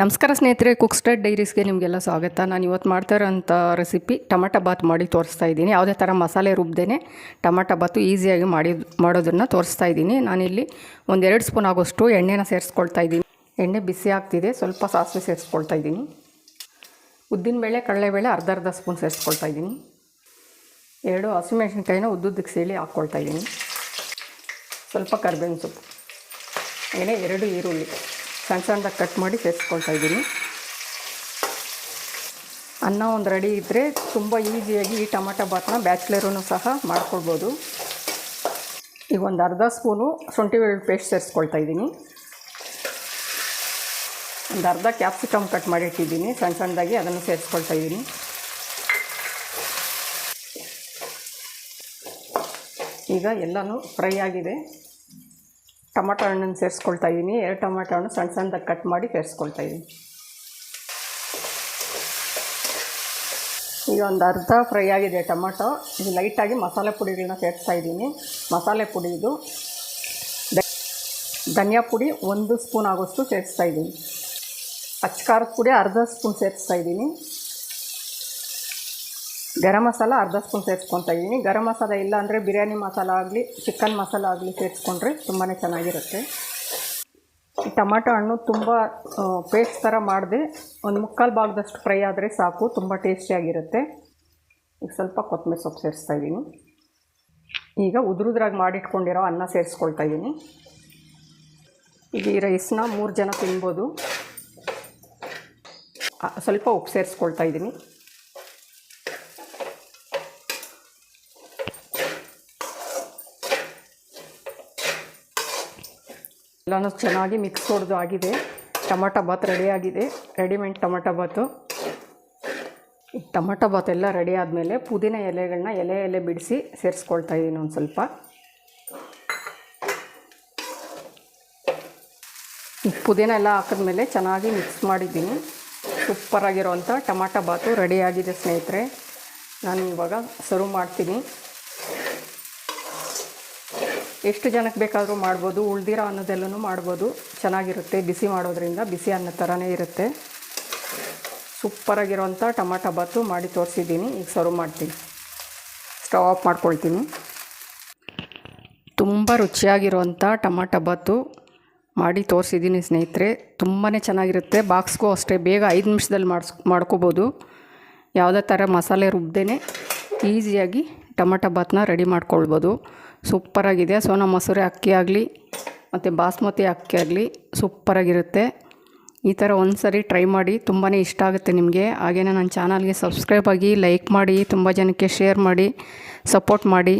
ನಮಸ್ಕಾರ ಸ್ನೇಹಿತರೆ cook stud ಡೈರೀಸ್ಗೆ ನಿಮಗೆಲ್ಲ ಸ್ವಾಗತ. ನಾನು ಇವತ್ತು ಮಾಡ್ತಾ ಇರೋಂಥ ರೆಸಿಪಿ ಟೊಮಟೊ ಬಾತ್ ಮಾಡಿ ತೋರಿಸ್ತಾ ಇದ್ದೀನಿ. ಯಾವುದೇ ಥರ ಮಸಾಲೆ ರುಬ್ದೇನೆ ಟೊಮಟೊ ಬಾತು ಈಸಿಯಾಗಿ ಮಾಡಿ, ಮಾಡೋದನ್ನು ತೋರಿಸ್ತಾ ಇದ್ದೀನಿ. ನಾನಿಲ್ಲಿ ಒಂದೆರಡು ಸ್ಪೂನ್ ಆಗೋಷ್ಟು ಎಣ್ಣೆನ ಸೇರಿಸ್ಕೊಳ್ತಾ ಇದ್ದೀನಿ. ಎಣ್ಣೆ ಬಿಸಿ ಆಗ್ತಿದೆ, ಸ್ವಲ್ಪ ಸಾಸಿವೆ ಸೇರಿಸ್ಕೊಳ್ತಾ ಇದ್ದೀನಿ. ಉದ್ದಿನಬೇಳೆ ಕಡಲೆಬೇಳೆ ಅರ್ಧ ಅರ್ಧ ಸ್ಪೂನ್ ಸೇರಿಸ್ಕೊಳ್ತಾ ಇದ್ದೀನಿ. ಎರಡು ಹಸಿಮೆಣಸಿನ್ಕಾಯಿನ ಉದ್ದುದ್ದಕ್ಕೆ ಸೇಳಿ ಹಾಕ್ಕೊಳ್ತಾ ಇದ್ದೀನಿ. ಸ್ವಲ್ಪ ಕರ್ಬೇವಿನ ಸೊಪ್ಪು. ಏನೇ ಎರಡು ಈರುಳ್ಳಿ. ಸಣ್ಣ ಸಣ್ಣದಾಗಿ ಕಟ್ ಮಾಡಿ ಸೇರಿಸ್ಕೊಳ್ತಾ ಇದ್ದೀನಿ. ಅನ್ನ ಒಂದು ರೆಡಿ ಇದ್ದರೆ ತುಂಬ ಈಸಿಯಾಗಿ ಈ ಟೊಮೆಟೊ ಬಾತನ್ನ ಬ್ಯಾಚ್ಲರೂ ಸಹ ಮಾಡ್ಕೊಳ್ಬೋದು. ಈಗ ಒಂದು ಅರ್ಧ ಸ್ಪೂನು ಶುಂಠಿ ಬೆಳ್ಳುಳ್ಳಿ ಪೇಸ್ಟ್ ಸೇರಿಸ್ಕೊಳ್ತಾ ಇದ್ದೀನಿ. ಒಂದು ಅರ್ಧ ಕ್ಯಾಪ್ಸಿಕಮ್ ಕಟ್ ಮಾಡಿ ಇಟ್ಟಿದ್ದೀನಿ, ಸಣ್ಣ ಸಣ್ಣದಾಗಿ ಅದನ್ನು ಸೇರಿಸ್ಕೊಳ್ತಾ ಇದ್ದೀನಿ. ಈಗ ಎಲ್ಲನೂ ಫ್ರೈ ಆಗಿದೆ. ಟೊಮಾಟೊ ಹಣ್ಣನ್ನು ಸೇರಿಸ್ಕೊಳ್ತಾ ಇದ್ದೀನಿ ಎರಡು ಟೊಮಾಟೊ ಹಣ್ಣು ಸಣ್ಣ ಸಣ್ಣದಾಗಿ ಕಟ್ ಮಾಡಿ ಸೇರಿಸ್ಕೊಳ್ತಾ ಇದ್ದೀನಿ ಈಗ ಒಂದು ಅರ್ಧ ಫ್ರೈ ಆಗಿದೆ ಟೊಮಾಟೊ. ಇದು ಲೈಟಾಗಿ ಮಸಾಲೆ ಪುಡಿಗಳನ್ನ ಸೇರಿಸ್ತಾ ಇದ್ದೀನಿ ಮಸಾಲೆ ಪುಡಿ ಇದು. ಧನಿಯಾ ಪುಡಿ ಒಂದು ಸ್ಪೂನ್ ಆಗೋಷ್ಟು ಸೇರಿಸ್ತಾ ಇದ್ದೀನಿ ಅಚ್ಚ ಖಾರದ ಪುಡಿ ಅರ್ಧ ಸ್ಪೂನ್ ಸೇರಿಸ್ತಾ ಇದ್ದೀನಿ ಗರಂ ಮಸಾಲ ಅರ್ಧ ಸ್ಪೂನ್ ಸೇರಿಸ್ಕೊತಾ ಇದ್ದೀನಿ. ಗರಂ ಮಸಾಲ ಇಲ್ಲ ಅಂದರೆ ಬಿರಿಯಾನಿ ಮಸಾಲ ಆಗಲಿ, ಚಿಕನ್ ಮಸಾಲ ಆಗಲಿ ಸೇರಿಸ್ಕೊಂಡ್ರೆ ತುಂಬಾ ಚೆನ್ನಾಗಿರುತ್ತೆ. ಈ ಟೊಮಾಟೊ ಹಣ್ಣು ತುಂಬ ಪೇಸ್ಟ್ ಥರ ಮಾಡಿದೆ, ಒಂದು ಮುಕ್ಕಾಲು ಭಾಗದಷ್ಟು ಫ್ರೈ ಆದರೆ ಸಾಕು, ತುಂಬ ಟೇಸ್ಟಿಯಾಗಿರುತ್ತೆ ಈಗ ಸ್ವಲ್ಪ ಕೊತ್ತಂಬರಿ ಸೊಪ್ಪು ಸೇರಿಸ್ತಾ ಇದ್ದೀನಿ. ಈಗ ಉದುರುದ್ರಾಗಿ ಮಾಡಿಟ್ಕೊಂಡಿರೋ ಅನ್ನ ಸೇರಿಸ್ಕೊಳ್ತಾ ಇದ್ದೀನಿ. ಈಗ ಈ ರೈಸ್ನ ಮೂರು ಜನ ತಿನ್ಬೋದು. ಸ್ವಲ್ಪ ಉಪ್ಪು ಸೇರಿಸ್ಕೊಳ್ತಾ ಇದ್ದೀನಿ. ಎಲ್ಲನೂ ಚೆನ್ನಾಗಿ ಮಿಕ್ಸ್ ಹೊಡೆದು ಆಗಿದೆ. ಟೊಮಟೊ ಬಾತ್ ರೆಡಿ ಆಗಿದೆ. Readymade tomato bath. Tomato bath ಎಲ್ಲ ರೆಡಿ ಆದಮೇಲೆ ಪುದೀನ ಎಲೆಗಳನ್ನ ಎಲೆ ಎಲೆ ಬಿಡಿಸಿ ಸೇರಿಸ್ಕೊಳ್ತಾ ಇದ್ದೀನಿ ಒಂದು ಸ್ವಲ್ಪ. ಪುದೀನ ಎಲ್ಲ ಹಾಕಿದ್ಮೇಲೆ ಚೆನ್ನಾಗಿ ಮಿಕ್ಸ್ ಮಾಡಿದ್ದೀನಿ. ಸೂಪರಾಗಿರೋವಂಥ ಟೊಮಾಟೊ ಬಾತು ರೆಡಿಯಾಗಿದೆ ಸ್ನೇಹಿತರೆ. ನಾನು ಇವಾಗ ಸರ್ವ್ ಮಾಡ್ತೀನಿ. ಎಷ್ಟು ಜನಕ್ಕೆ ಬೇಕಾದರೂ ಮಾಡ್ಬೋದು, ಉಳ್ದಿರೋ ಅನ್ನದೆಲ್ಲೂ ಮಾಡ್ಬೋದು. ಚೆನ್ನಾಗಿರುತ್ತೆ, ಬಿಸಿ ಮಾಡೋದ್ರಿಂದ ಬಿಸಿ ಅನ್ನ ಥರನೇ ಇರುತ್ತೆ. ಸೂಪರಾಗಿರೋಂಥ ಟೊಮಾಟೊ ಬಾತು ಮಾಡಿ ತೋರಿಸಿದ್ದೀನಿ, ಈಗ ಸರ್ವ್ ಮಾಡ್ತೀನಿ. ಸ್ಟವ್ ಆಫ್ ಮಾಡ್ಕೊಳ್ತೀನಿ. ತುಂಬ ರುಚಿಯಾಗಿರುವಂಥ ಟೊಮಾಟೊ ಬಾತು ಮಾಡಿ ತೋರಿಸಿದ್ದೀನಿ ಸ್ನೇಹಿತರೆ. ತುಂಬಾ ಚೆನ್ನಾಗಿರುತ್ತೆ. ಬಾಕ್ಸ್ಗೂ ಅಷ್ಟೇ, ಬೇಗ ಐದು ನಿಮಿಷದಲ್ಲಿ ಮಾಡಿಸ್, ಮಾಡ್ಕೋಬೋದು. ಯಾವುದೇ ಥರ ಮಸಾಲೆ ರುಬ್ದೇ ಈಸಿಯಾಗಿ ಟೊಮಟೊ ಬಾತನ್ನ ರೆಡಿ ಮಾಡ್ಕೊಳ್ಬೋದು. ಸೂಪರಾಗಿದೆ. ಸೋನಾ ಮಸೂರಿ ಅಕ್ಕಿ ಆಗಲಿ, ಮತ್ತು ಬಾಸ್ಮತಿ ಅಕ್ಕಿ ಆಗಲಿ ಸೂಪರಾಗಿರುತ್ತೆ. ಈ ಥರ ಒಂದು ಸರಿ ಟ್ರೈ ಮಾಡಿ ತುಂಬಾ ಇಷ್ಟ ಆಗುತ್ತೆ ನಿಮಗೆ. ಹಾಗೆಯೇ ನನ್ನ ಚಾನಲ್ಗೆ ಸಬ್ಸ್ಕ್ರೈಬ್ ಆಗಿ, ಲೈಕ್ ಮಾಡಿ, ತುಂಬ ಜನಕ್ಕೆ ಶೇರ್ ಮಾಡಿ, ಸಪೋರ್ಟ್ ಮಾಡಿ.